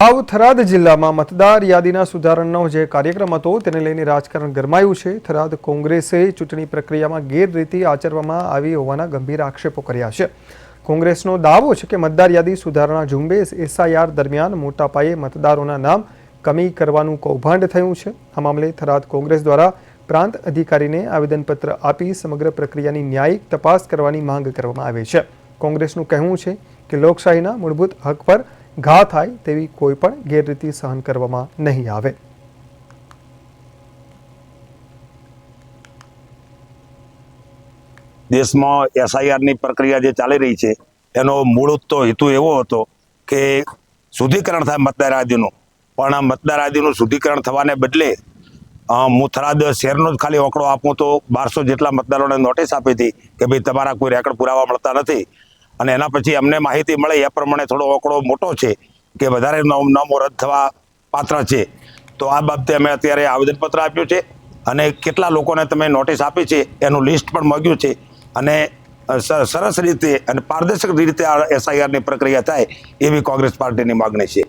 આવ થરાદ જિલ્લામાં મતદાર યાદીના સુધારણનો જે કાર્યક્રમ હતો તેને લઈને રાજકારણ ગરમાયું છે. થરાદ કોંગ્રેસે ચૂંટણી પ્રક્રિયામાં ગેરરીતિ આચરવામાં આવી હોવાના ગંભીર આક્ષેપો કર્યા છે. કોંગ્રેસનો દાવો છે કે મતદાર યાદી સુધારણા ઝુંબેશ એસઆઈઆર દરમિયાન મોટા પાયે મતદારોના નામ કમી કરવાનું કૌભાંડ થયું છે. આ મામલે થરાદ કોંગ્રેસ દ્વારા પ્રાંત અધિકારીને આવેદનપત્ર આપી સમગ્ર પ્રક્રિયાની ન્યાયિક તપાસ કરવાની માંગ કરવામાં આવી છે. કોંગ્રેસનું કહેવું છે કે લોકશાહીના મૂળભૂત હક પર ઘા થાય તેવી કોઈ પણ ગેરરીતિ સહન કરવામાં નહીં આવે. દેશમાં એસઆઈઆરની પ્રક્રિયા જે ચાલી રહી છે, એનો મૂળ તો હેતુ એવો હતો કે શુદ્ધિકરણ થાય મતદાર યાદીનું પણ આ મતદાર યાદીનું શુદ્ધિકરણ થવાને બદલે હું થરાદ શહેરનો જ ખાલી ઓકડો આપું તો બારસો જેટલા મતદારોને નોટિસ આપી હતી કે ભાઈ તમારા કોઈ રેકર્ડ પુરાવા મળતા નથી. અને એના પછી અમને માહિતી મળે એ પ્રમાણે થોડો આંકડો મોટો છે કે વધારે નામ રદ થવા પાત્ર છે. તો આ બાબતે અમે અત્યારે આવેદનપત્ર આપ્યું છે અને કેટલા લોકોને તમે નોટિસ આપી છે એનું લિસ્ટ પણ મગ્યું છે. અને સરસ રીતે અને પારદર્શક રીતે આ એસઆઈઆરની પ્રક્રિયા થાય એવી કોંગ્રેસ પાર્ટીની માગણી છે.